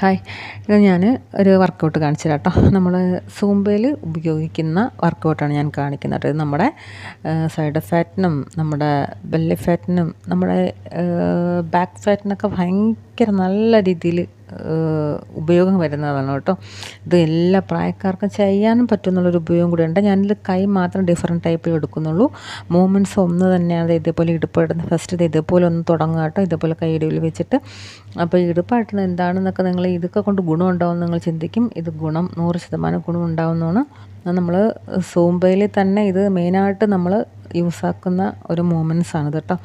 Hi. ഇത് ഞാൻ ഒരു വർക്കൗട്ട് കാണിച്ചു കേട്ടോ നമ്മൾ സൂമ്പയിൽ ഉപയോഗിക്കുന്ന വർക്കൗട്ടാണ് ഞാൻ കാണിക്കുന്നത്. ഇത് നമ്മുടെ സൈഡ് ഫാറ്റിനും നമ്മുടെ ബെല്ലി ഫാറ്റിനും നമ്മുടെ ബാക്ക് ഫാറ്റിനൊക്കെ ഭയങ്കര നല്ല രീതിയിൽ ഉപയോഗം വരുന്നതാണ് കേട്ടോ. ഇത് എല്ലാ പ്രായക്കാർക്കും ചെയ്യാനും പറ്റുന്നുള്ളൊരു ഉപയോഗം കൂടിയുണ്ട്. ഞാനിത് കൈ മാത്രം ഡിഫറെന്റ് ടൈപ്പിൽ എടുക്കുന്നുള്ളൂ. മൂവ്മെന്റ്സ് ഒന്ന് തന്നെയാണ് ഇതേപോലെ ഇടുപ്പായിട്ട് ഫസ്റ്റ് ഇത് ഇതേപോലെ ഒന്ന് തുടങ്ങുക കേട്ടോ. ഇതേപോലെ കൈയിടയിൽ വെച്ചിട്ട്. അപ്പോൾ ഇടുപ്പായിട്ട് എന്താണെന്നൊക്കെ നിങ്ങൾ ഇതൊക്കെ കൊണ്ട് ഗുണമുണ്ടാവും നിങ്ങൾ ചിന്തിക്കും. ഇത് ഗുണം നൂറ് ശതമാനം ഗുണം ഉണ്ടാവുന്നതാണ് നമ്മൾ സൂമ്പയിൽ തന്നെ ഇത് മെയിനായിട്ട് നമ്മൾ യൂസാക്കുന്ന ഒരു മൂമെന്റ്സ് ആണ് കേട്ടോ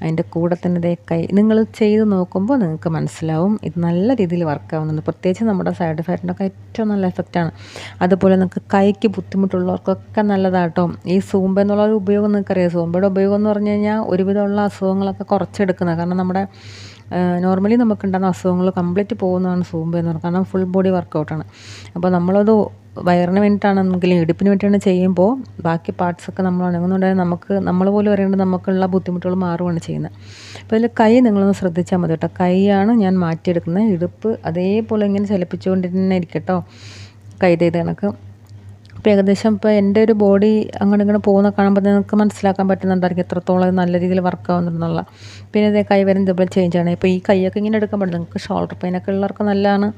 അതിന്റെ കൂടെ തന്നെ ഇതേ കൈ നിങ്ങൾ ചെയ്ത് നോക്കുമ്പോൾ നിങ്ങൾക്ക് മനസ്സിലാവും. ഇത് നല്ല രീതിയിൽ വർക്ക് ആവുന്നുണ്ട്. പ്രത്യേകിച്ച് നമ്മുടെ സൈഡ് എഫക്റ്റിനൊക്കെ ഏറ്റവും നല്ല എഫക്റ്റാണ് അതുപോലെ നിങ്ങൾക്ക് കൈക്ക് ബുദ്ധിമുട്ടുള്ളവർക്കൊക്കെ നല്ലതാട്ടോ. ഈ സൂമ്പ എന്നുള്ള ഒരു ഉപയോഗം നിങ്ങൾക്കറിയാം. സൂമ്പയുടെ ഉപയോഗം എന്ന് പറഞ്ഞു കഴിഞ്ഞാൽ ഒരുവിധമുള്ള അസുഖങ്ങളൊക്കെ കുറച്ചെടുക്കുന്നത് കാരണം നമ്മുടെ നോർമലി നമുക്കുണ്ടാകുന്ന അസുഖങ്ങൾ കംപ്ലീറ്റ് പോകുന്നതാണ് സൂമ്പ എന്ന് പറയുന്നത് കാരണം ഫുൾ ബോഡി വർക്കൗട്ടാണ് അപ്പോൾ നമ്മളത് വയറിന് വേണ്ടിയിട്ടാണെങ്കിലും ഇടുപ്പിന് വേണ്ടിയാണ് ചെയ്യുമ്പോൾ ബാക്കി പാർട്സൊക്കെ നമ്മൾ ഉണങ്ങുന്നുണ്ടെങ്കിൽ നമുക്ക് നമ്മൾ പോലും അറിയേണ്ടത് നമുക്കുള്ള ബുദ്ധിമുട്ടുകൾ മാറുകയാണ് ചെയ്യുന്നത്. അപ്പോൾ ഇതിൽ കൈ നിങ്ങളൊന്ന് ശ്രദ്ധിച്ചാൽ മതി കേട്ടോ. കൈയാണ് ഞാൻ മാറ്റിയെടുക്കുന്നത്. ഇടുപ്പ് അതേപോലെ ഇങ്ങനെ ചലിപ്പിച്ചുകൊണ്ട് തന്നെ ഇരിക്കട്ടോ. കൈ ചെയ്ത് കണക്ക്. ഇപ്പോൾ ഏകദേശം ഇപ്പോൾ എന്റെ ഒരു ബോഡി അങ്ങോട്ട് ഇങ്ങനെ പോകുന്ന കാണുമ്പോൾ നിങ്ങൾക്ക് മനസ്സിലാക്കാൻ പറ്റുന്നുണ്ടായിരിക്കും എത്രത്തോളം നല്ല രീതിയിൽ വർക്ക് പിന്നെ ഇതേ കൈ വരും ഇതുപോലെ ചേഞ്ച് ആണ്. ഇപ്പോൾ ഈ കൈയൊക്കെ ഇങ്ങനെ എടുക്കാൻ പറ്റും നിങ്ങൾക്ക് ഷോൾഡർ പെയിനൊക്കെ ഉള്ളവർക്ക് നല്ലതാണ്.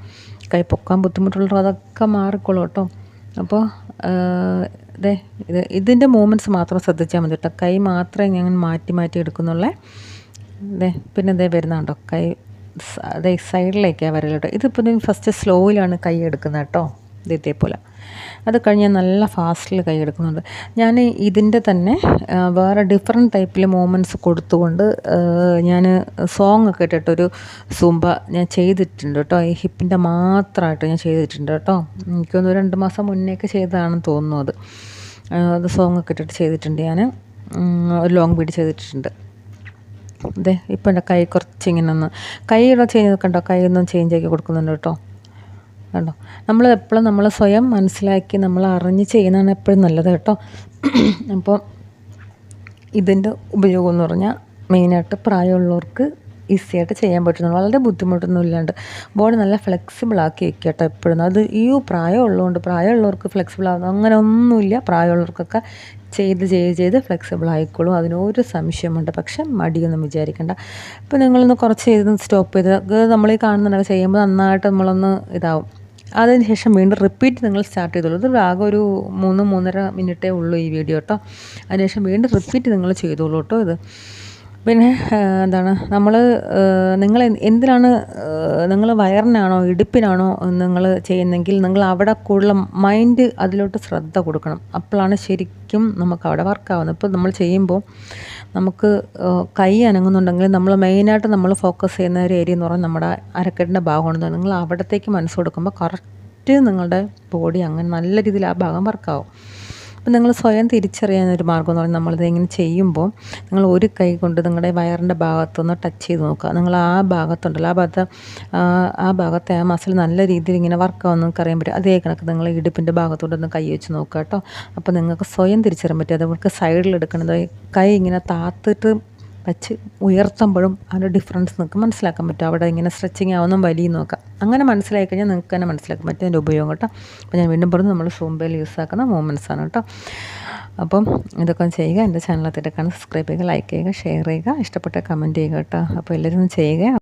കൈ പൊക്കാൻ ബുദ്ധിമുട്ടുള്ളവർ അതൊക്കെ മാറിക്കോളും കേട്ടോ. അപ്പോൾ ഇതേ ഇത് ഇതിന്റെ മൂവ്മെന്റ്സ് മാത്രം ശ്രദ്ധിച്ചാൽ മതി കേട്ടോ. കൈ മാത്രമേ ഞാൻ മാറ്റി മാറ്റി എടുക്കുന്നുള്ളേ ഇതേ പിന്നെ ഇതേ വരുന്നുണ്ടോ കൈ അതെ സൈഡിലേക്കാണ് വരലോട്ടോ ഇതിപ്പോൾ ഫസ്റ്റ് സ്ലോയിലാണ് കൈ എടുക്കുന്നത് കേട്ടോ. ഇത് ഇതേപോലെ. അത് കഴിഞ്ഞ് നല്ല ഫാസ്റ്റിൽ കൈ ഞാൻ ഇതിന്റെ തന്നെ വേറെ ഡിഫറെന്റ് ടൈപ്പിൽ മൂമെന്റ്സ് കൊടുത്തുകൊണ്ട് ഞാൻ സോങ് ഒക്കെ ഇട്ടിട്ടൊരു സുംബ ഞാൻ ചെയ്തിട്ടുണ്ട് കേട്ടോ. ഈ ഹിപ്പിന്റെ മാത്രമായിട്ട് ഞാൻ ചെയ്തിട്ടുണ്ട് കേട്ടോ. എനിക്കൊന്ന് രണ്ട് മാസം മുന്നേക്ക് ചെയ്തതാണെന്ന് തോന്നുന്നു അത്. അത് സോങ് ഒക്കെ ഇട്ടിട്ട് ചെയ്തിട്ടുണ്ട് ഞാൻ ഒരു ലോങ് ബീഡ് ചെയ്തിട്ടുണ്ട്. അതെ ഇപ്പം എന്റെ കൈ കുറച്ച് ഇങ്ങനെ ഒന്ന് കൈയുടെ ചെയ്ത് കണ്ടോ? കൈ ഒന്നും ചേഞ്ച് ആക്കി കൊടുക്കുന്നുണ്ട് കേട്ടോ. കണ്ടോ? നമ്മൾ എപ്പോഴും നമ്മൾ സ്വയം മനസ്സിലാക്കി നമ്മൾ അറിഞ്ഞ് ചെയ്യുന്നതാണ് എപ്പോഴും നല്ലത് കേട്ടോ. അപ്പോൾ ഇതിന്റെ ഉപയോഗം എന്ന് പറഞ്ഞാൽ മെയിനായിട്ട് പ്രായമുള്ളവർക്ക് ഈസി ആയിട്ട് ചെയ്യാൻ പറ്റുന്നുള്ളൂ. വളരെ ബുദ്ധിമുട്ടൊന്നും ഇല്ലാണ്ട്. ബോഡി നല്ല ഫ്ലെക്സിബിൾ ആക്കി വെക്കുക കേട്ടോ എപ്പോഴും. അത് ഈ പ്രായമുള്ളതുകൊണ്ട് പ്രായമുള്ളവർക്ക് ഫ്ലെക്സിബിൾ ആകുന്നു അങ്ങനെ ഒന്നുമില്ല. പ്രായമുള്ളവർക്കൊക്കെ ചെയ്ത് ചെയ്ത് ചെയ്ത് ഫ്ലെക്സിബിൾ ആയിക്കോളും. അതിനൊരു സംശയമുണ്ട്. പക്ഷെ മടിയൊന്നും വിചാരിക്കേണ്ട. ഇപ്പോൾ നിങ്ങളൊന്ന് കുറച്ച് ചെയ്ത് സ്റ്റോപ്പ് ചെയ്ത് നമ്മൾ ഈ കാണുന്നുണ്ടെങ്കിൽ ചെയ്യുമ്പോൾ നന്നായിട്ട് നമ്മളൊന്ന് ഇതാവും. അതിന് ശേഷം വീണ്ടും റിപ്പീറ്റ് നിങ്ങൾ സ്റ്റാർട്ട് ചെയ്തോളൂ. ഇത് ആകെ ഒരു മൂന്ന് മൂന്നര മിനിറ്റേ ഉള്ളൂ ഈ വീഡിയോ കേട്ടോ അതിനുശേഷം വീണ്ടും റിപ്പീറ്റ് നിങ്ങൾ ചെയ്തോളൂ കേട്ടോ ഇത്. പിന്നെ എന്താണ് നമ്മൾ നിങ്ങൾ എന്തിനാണ് നിങ്ങൾ വയറിനാണോ ഇടുപ്പിനാണോ നിങ്ങൾ ചെയ്യുന്നെങ്കിൽ നിങ്ങൾ അവിടെ കൂടുതൽ മൈൻഡ് അതിലോട്ട് ശ്രദ്ധ കൊടുക്കണം. അപ്പോഴാണ് ശരിക്കും നമുക്ക് അവിടെ വർക്കാവുന്നത് ഇപ്പോൾ നമ്മൾ ചെയ്യുമ്പോൾ നമുക്ക് കൈ അനങ്ങുന്നുണ്ടെങ്കിൽ നമ്മൾ മെയിനായിട്ട് നമ്മൾ ഫോക്കസ് ചെയ്യുന്ന ഒരു ഏരിയ എന്ന് പറഞ്ഞാൽ നമ്മുടെ അരക്കെട്ടിന്റെ ഭാഗമാണ് നിങ്ങൾ അവിടത്തേക്ക് മനസ്സ് കൊടുക്കുമ്പോൾ കറക്റ്റ് നിങ്ങളുടെ ബോഡി അങ്ങനെ നല്ല രീതിയിൽ ആ ഭാഗം വർക്കാവും അപ്പം നിങ്ങൾ സ്വയം തിരിച്ചറിയാൻ ഒരു മാർഗം എന്ന് പറഞ്ഞാൽ നമ്മളിത് ഇങ്ങനെ ചെയ്യുമ്പോൾ നിങ്ങൾ ഒരു കൈ കൊണ്ട് നിങ്ങളുടെ വയറിന്റെ ഭാഗത്തൊന്ന് ടച്ച് ചെയ്ത് നോക്കുക. നിങ്ങൾ ആ ഭാഗത്തുണ്ടല്ലോ ആ ഭാഗത്ത് ആ ഭാഗത്തെ ആ മസിൽ നല്ല രീതിയിൽ ഇങ്ങനെ വർക്കാവുന്ന നിങ്ങൾക്ക് അറിയാൻ പറ്റും. അതേ കണക്ക് നിങ്ങൾ ഇടുപ്പിന്റെ ഭാഗത്തോട്ടൊന്ന് കൈ വെച്ച് നോക്കുക കേട്ടോ. അപ്പോൾ നിങ്ങൾക്ക് സ്വയം തിരിച്ചറിയാൻ പറ്റും. അതുപോലെ സൈഡിൽ എടുക്കുന്നത് കൈ ഇങ്ങനെ താത്തിട്ട് വെച്ച് ഉയർത്തുമ്പോഴും അതിന്റെ ഡിഫറൻസ് നിങ്ങൾക്ക് മനസ്സിലാക്കാൻ പറ്റും. അവിടെ ഇങ്ങനെ സ്ട്രെച്ചിങ് ആവുന്നതും വലിയ നോക്കാം അങ്ങനെ മനസ്സിലാക്കി കഴിഞ്ഞാൽ നിങ്ങൾക്ക് തന്നെ മനസ്സിലാക്കാൻ പറ്റും അതിന്റെ ഉപയോഗം കേട്ടോ. അപ്പോൾ ഞാൻ വീണ്ടും പറഞ്ഞു നമ്മൾ സൂമ്പയിൽ യൂസ് ആക്കുന്ന മൂമെന്റ്സ് ആണ് കേട്ടോ. അപ്പം ഇതൊക്കെ ചെയ്യുക. എന്റെ ചാനൽ സബ്സ്ക്രൈബ് ചെയ്യുക ലൈക്ക് ചെയ്യുക ഷെയർ ചെയ്യുക ഇഷ്ടപ്പെട്ട കമന്റ് ചെയ്യുക കേട്ടോ. അപ്പോൾ എല്ലാവരും ചെയ്യുക.